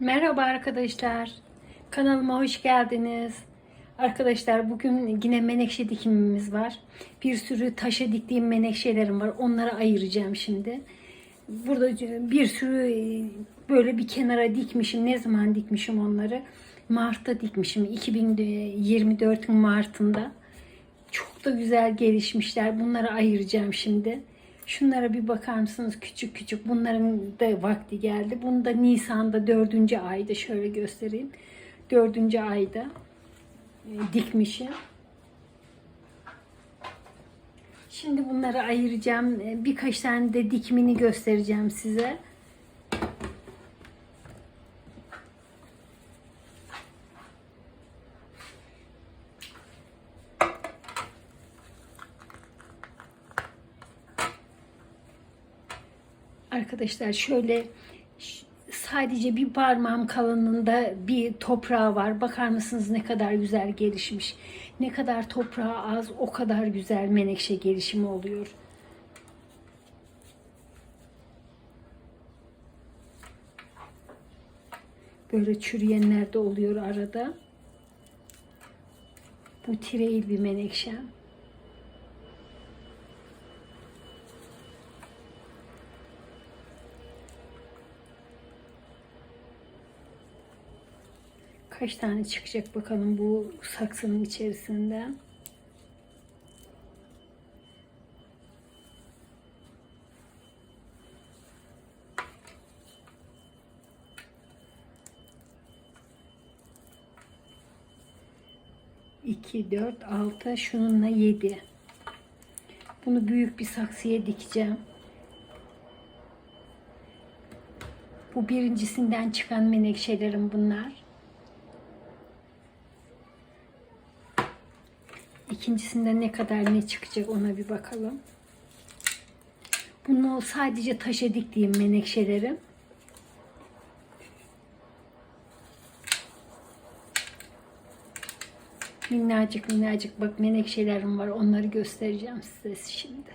Merhaba arkadaşlar. Kanalıma hoş geldiniz. Arkadaşlar bugün yine menekşe dikimimiz var. Bir sürü taşa diktiğim menekşelerim var. Onları ayıracağım şimdi. Burada bir sürü e, böyle bir kenara dikmişim. Ne zaman dikmişim onları? Mart'ta dikmişim. 2024 Mart'ında. Çok da güzel gelişmişler. Bunları ayıracağım şimdi. Şunlara bir bakar mısınız? Küçük küçük. Bunların da vakti geldi. Bunu da Nisan'da dördüncü ayda şöyle göstereyim. Dördüncü ayda e, dikmişim. Şimdi bunları ayıracağım. E, Birkaç tane de dikimini göstereceğim size. Arkadaşlar şöyle sadece bir parmağım kalınlığında bir toprağı var. Bakar mısınız ne kadar güzel gelişmiş. Ne kadar toprağı az o kadar güzel menekşe gelişimi oluyor. Böyle çürüyenler de oluyor arada. Bu tireil bir menekşe. Kaç tane çıkacak bakalım bu saksının içerisinde. İki, dört, altı, şununla yedi. Bunu büyük bir saksıya dikeceğim. Bu birincisinden çıkan menekşelerim bunlar. İkincisinde ne kadar ne çıkacak ona bir bakalım. Bunu sadece taşa diktiğim menekşelerim. Minnacık minnacık bak menekşelerim var. Onları göstereceğim size şimdi.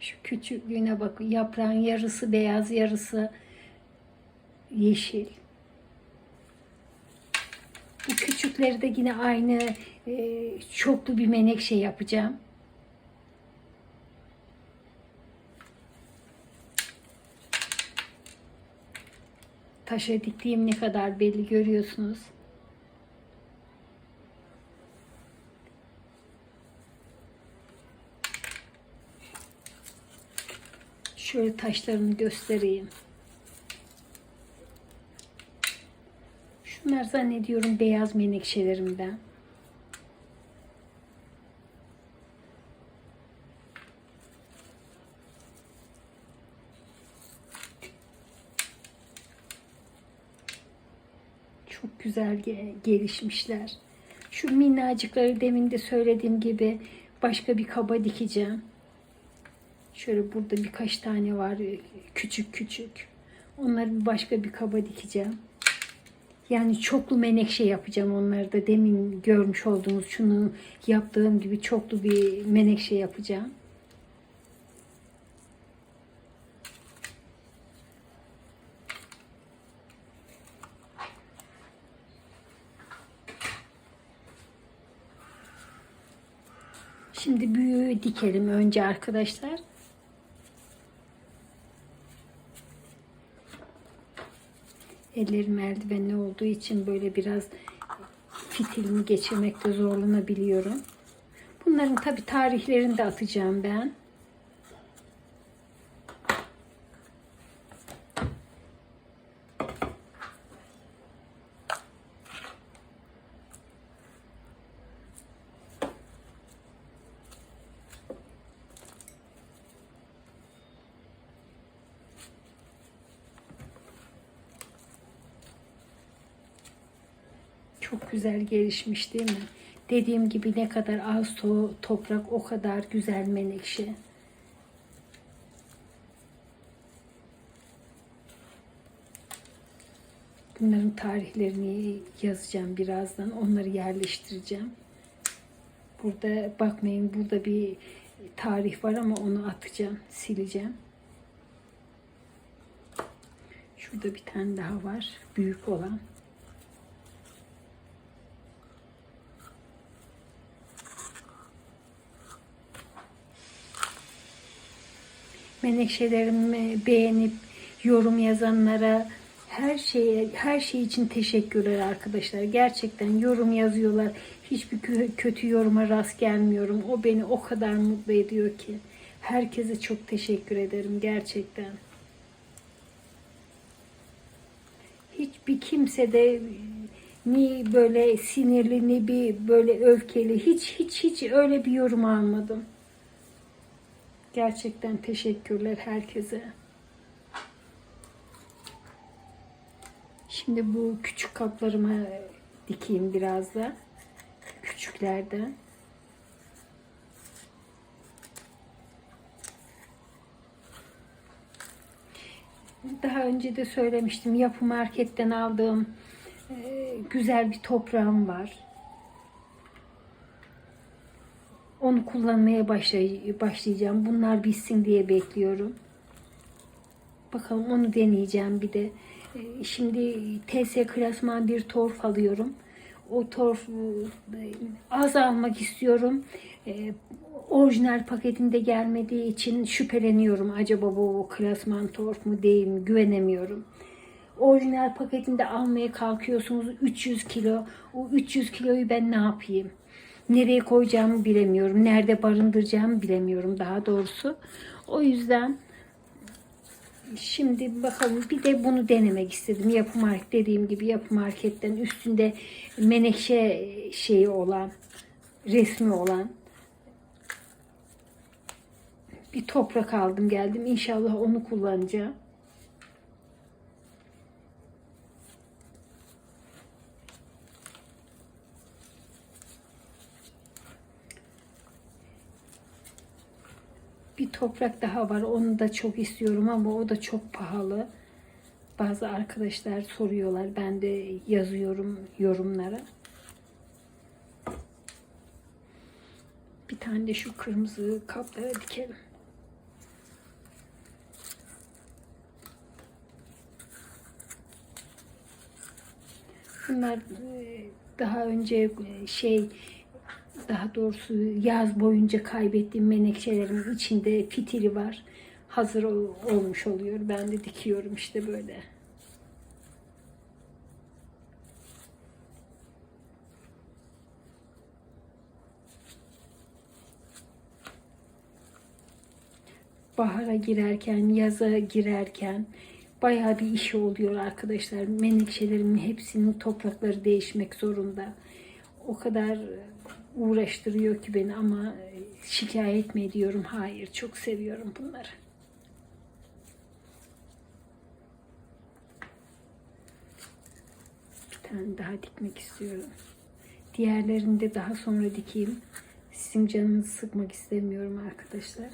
Şu küçüklüğüne bak. Yaprağın yarısı beyaz, yarısı yeşil. Küçükleri de yine aynı e, çoklu bir menekşe yapacağım. Taşa diktiğim ne kadar belli görüyorsunuz. Şöyle taşlarını göstereyim. Şunlar zannediyorum beyaz menekşelerimden. Çok güzel ge- gelişmişler. Şu minnacıkları demin de söylediğim gibi başka bir kaba dikeceğim. Şöyle burada birkaç tane var küçük küçük. Onları başka bir kaba dikeceğim. Yani çoklu menekşe yapacağım onları da demin görmüş olduğunuz şunu yaptığım gibi çoklu bir menekşe yapacağım. Şimdi büyüğü dikelim önce arkadaşlar. Ellerim eldivenli olduğu için böyle biraz fitilini geçirmekte zorlanabiliyorum. Bunların tabi tarihlerini de atacağım ben. Çok güzel gelişmiş değil mi? Dediğim gibi ne kadar az to- toprak o kadar güzel menekşe. Bunların tarihlerini yazacağım birazdan. Onları yerleştireceğim. Burada bakmayın burada bir tarih var ama onu atacağım, sileceğim. Şurada bir tane daha var. Büyük olan. Menekşelerimi beğenip yorum yazanlara her şeye her şey için teşekkürler arkadaşlar. Gerçekten yorum yazıyorlar. Hiçbir kö- kötü yoruma rast gelmiyorum. O beni o kadar mutlu ediyor ki. Herkese çok teşekkür ederim gerçekten. Hiçbir kimse de ni böyle sinirli ni bir böyle öfkeli hiç hiç hiç öyle bir yorum almadım. Gerçekten teşekkürler herkese. Şimdi bu küçük kaplarıma dikeyim biraz da. Küçüklerden. Daha önce de söylemiştim. Yapı marketten aldığım e, güzel bir toprağım var. Onu kullanmaya başlay- başlayacağım. Bunlar bitsin diye bekliyorum. Bakalım onu deneyeceğim bir de. Ee, Şimdi TS klasman bir torf alıyorum. O torf e, az almak istiyorum. Ee, Orijinal paketinde gelmediği için şüpheleniyorum. Acaba bu klasman torf mu değil mi güvenemiyorum. Orijinal paketinde almaya kalkıyorsunuz 300 kilo. O 300 kiloyu ben ne yapayım? Nereye koyacağımı bilemiyorum. Nerede barındıracağımı bilemiyorum daha doğrusu. O yüzden Şimdi bakalım bir de bunu denemek istedim. Yapı market dediğim gibi yapı marketten üstünde menekşe şeyi olan resmi olan bir toprak aldım geldim. İnşallah onu kullanacağım. Bir toprak daha var. Onu da çok istiyorum ama o da çok pahalı. Bazı arkadaşlar soruyorlar. Ben de yazıyorum yorumlara. Bir tane de şu kırmızı kaplara dikelim. Bunlar e, daha önce e, şey daha doğrusu yaz boyunca kaybettiğim menekşelerimin içinde fitili var. Hazır ol- olmuş oluyor. Ben de dikiyorum işte böyle. bahara girerken, yaza girerken bayağı bir iş oluyor arkadaşlar. Menekşelerimin hepsinin toprakları değişmek zorunda. O kadar uğraştırıyor ki beni ama şikayet mi ediyorum? Hayır, çok seviyorum bunları. Bir tane daha dikmek istiyorum. Diğerlerini de daha sonra dikeyim. Sizin canınızı sıkmak istemiyorum arkadaşlar.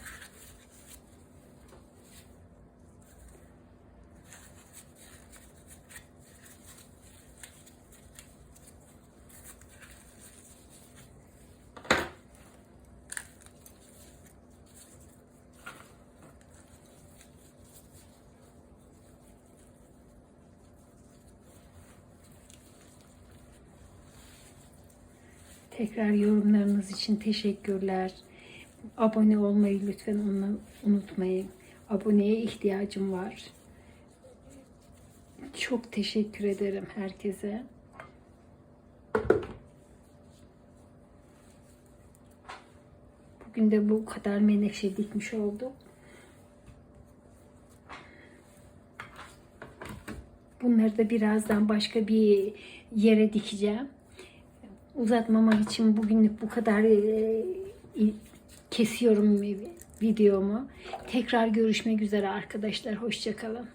Tekrar yorumlarınız için teşekkürler. Abone olmayı lütfen unutmayın. Aboneye ihtiyacım var. Çok teşekkür ederim herkese. Bugün de bu kadar menekşe dikmiş olduk. Bunları da birazdan başka bir yere dikeceğim. Uzatmamak için bugünlük bu kadar e, kesiyorum videomu. Tekrar görüşmek üzere arkadaşlar. Hoşçakalın.